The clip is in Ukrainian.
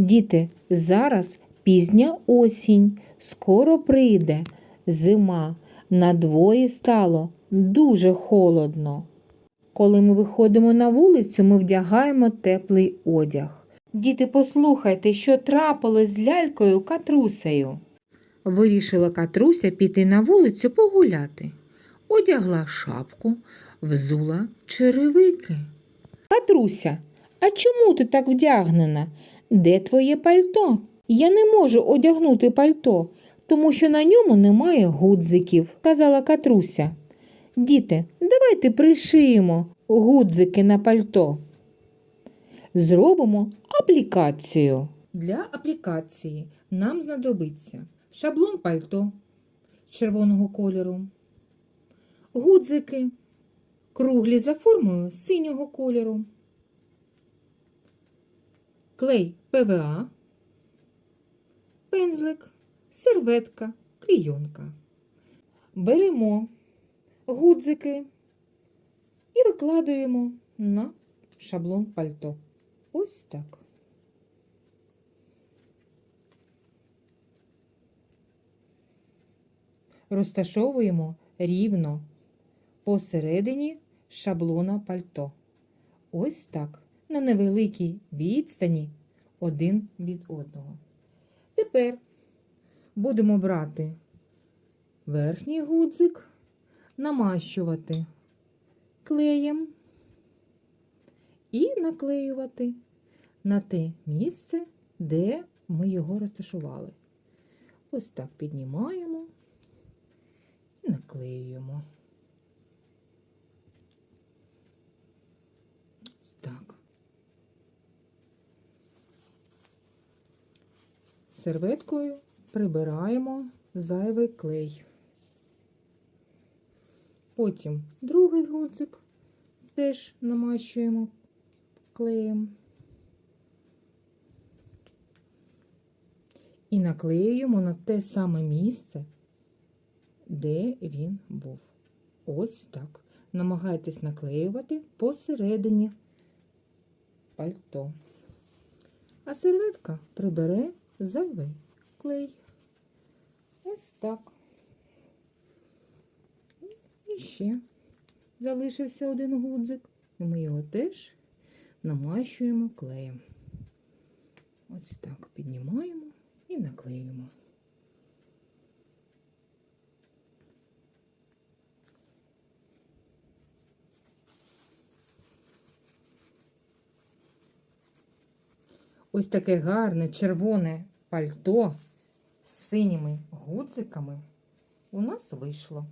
Діти, зараз пізня осінь, скоро прийде зима. На дворі стало дуже холодно. Коли ми виходимо на вулицю, ми вдягаємо теплий одяг. Діти, послухайте, що трапилось з лялькою Катрусею. Вирішила Катруся піти на вулицю погуляти. Одягла шапку, взула черевики. Катруся, а чому ти так вдягнена? Де твоє пальто? Я не можу одягнути пальто, тому що на ньому немає гудзиків, казала Катруся. Діти, давайте пришиємо гудзики на пальто. Зробимо аплікацію. Для аплікації нам знадобиться шаблон пальто червоного кольору, гудзики круглі за формою синього кольору, клей ПВА, пензлик, серветка, клійонка. Беремо гудзики і викладуємо на шаблон пальто. Ось так. Розташовуємо рівно посередині шаблона пальто. Ось так, на невеликій відстані один від одного. Тепер будемо брати верхній гудзик, намащувати клеєм і наклеювати на те місце, де ми його розташували. Ось так піднімаємо і наклеюємо. Ось так. Серветкою прибираємо зайвий клей. Потім другий гудзик теж намащуємо клеєм. І наклеюємо на те саме місце, де він був. Ось так. Намагайтесь наклеювати посередині пальто. А серветка прибере зайвий клей. Ось так. І ще залишився один гудзик, і ми його теж намащуємо клеєм. Ось так піднімаємо і наклеюємо. Ось таке гарне червоне пальто з синіми гудзиками у нас вийшло.